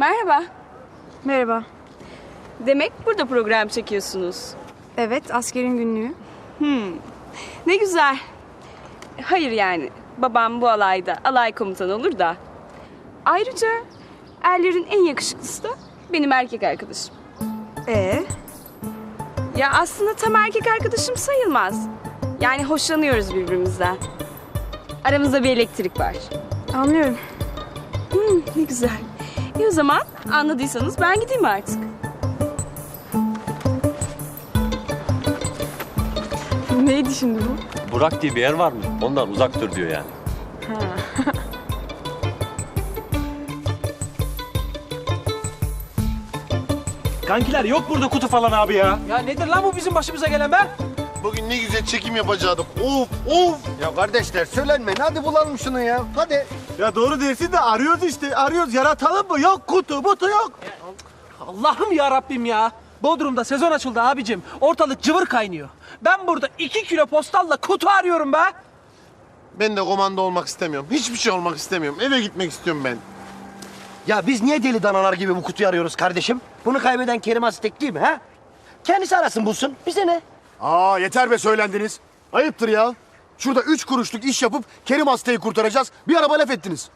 Merhaba. Merhaba. Demek burada program çekiyorsunuz. Evet, askerin günlüğü. Ne güzel. Hayır yani. Babam bu alayda alay komutanı olur da. Ayrıca erlerin en yakışıklısı da benim erkek arkadaşım. Ee, Ya aslında tam erkek arkadaşım sayılmaz. Yani hoşlanıyoruz birbirimizden. Aramızda bir elektrik var. anlıyorum. Hmm, ne güzel. İyi o zaman anladıysanız ben gideyim artık. Neydi şimdi bu? Burak diye bir yer var mı? Ondan uzak dur diyor yani. Kankiler yok burada kutu falan abi ya. Ya nedir lan bu bizim başımıza gelen be? Bugün ne güzel çekim yapacaktık. Of of. Ya kardeşler söylenmeyin hadi bulalım şunu ya. Hadi. Ya doğru dersin de arıyoruz işte. Arıyoruz yaratalım mı? Yok kutu butu yok. Allah'ım ya Rabbim ya. Bodrum'da sezon açıldı abicim. Ortalık cıvır kaynıyor. Ben burada iki kilo postalla kutu arıyorum be. Ben de komando olmak istemiyorum. Hiçbir şey olmak istemiyorum. Eve gitmek istiyorum ben. Ya biz niye deli danalar gibi bu kutuyu arıyoruz kardeşim? Bunu kaybeden Kerim Aztek değil mi ha? Kendisi arasın bulsun. Bize ne? Aa yeter be söylendiniz. Ayıptır ya. Şurada üç kuruşluk iş yapıp Kerim Hasta'yı kurtaracağız. Bir araba laf ettiniz.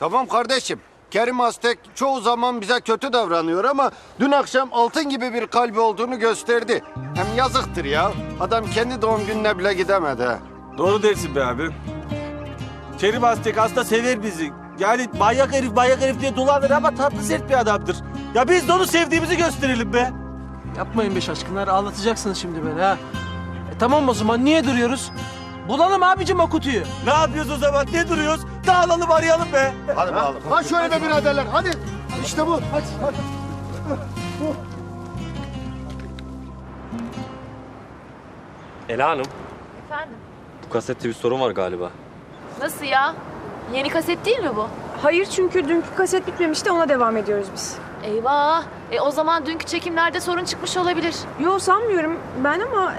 Tamam kardeşim. Kerim Aztek çoğu zaman bize kötü davranıyor ama dün akşam altın gibi bir kalbi olduğunu gösterdi. Hem yazıktır ya. Adam kendi doğum gününe bile gidemedi. ha. Doğru dersin be abi. Kerim Aztek hasta sever bizi. Yani manyak herif manyak herif diye dolanır ama tatlı sert bir adamdır. Ya biz de onu sevdiğimizi gösterelim be. Yapmayın be şaşkınlar ağlatacaksınız şimdi beni ha. E tamam o zaman niye duruyoruz? Bulalım abicim o kutuyu. Ne yapıyoruz o zaman? Ne duruyoruz? Dağılalım arayalım be. Hadi bakalım. Ha şöyle be biraderler hadi. İşte bu. Hadi. hadi. Ela Hanım, Efendim? bu kasette bir sorun var galiba. Nasıl ya? Yeni kaset değil mi bu? Hayır çünkü dünkü kaset bitmemişti ona devam ediyoruz biz. Eyvah. E o zaman dünkü çekimlerde sorun çıkmış olabilir. Yo sanmıyorum ben ama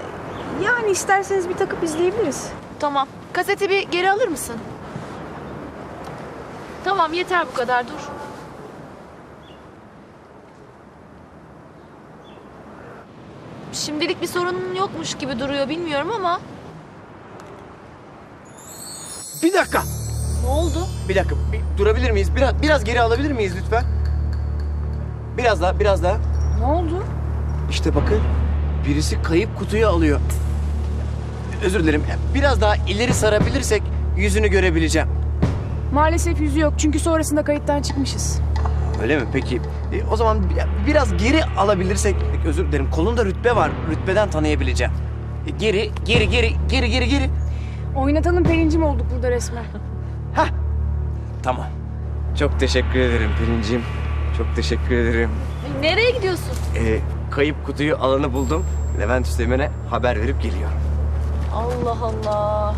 yani isterseniz bir takıp izleyebiliriz. Tamam. Kaseti bir geri alır mısın? Tamam yeter bu kadar dur. Şimdilik bir sorun yokmuş gibi duruyor bilmiyorum ama. Bir dakika. Ne oldu? Bir dakika. bir durabilir miyiz? Biraz biraz geri alabilir miyiz lütfen? Biraz daha, biraz daha. Ne oldu? İşte bakın. Birisi kayıp kutuyu alıyor. Özür dilerim. Biraz daha ileri sarabilirsek yüzünü görebileceğim. Maalesef yüzü yok çünkü sonrasında kayıttan çıkmışız. Öyle mi? Peki. E, o zaman bi- biraz geri alabilirsek özür dilerim. Kolunda rütbe var. Rütbeden tanıyabileceğim. E, geri, geri, geri, geri, geri, geri. Oynatanın pelincim olduk burada resmen. Hah. Tamam. Çok teşekkür ederim Pelinciğim. Çok teşekkür ederim. Nereye gidiyorsun? Ee, kayıp kutuyu alanı buldum. Levent Üstemen'e haber verip geliyorum. Allah Allah.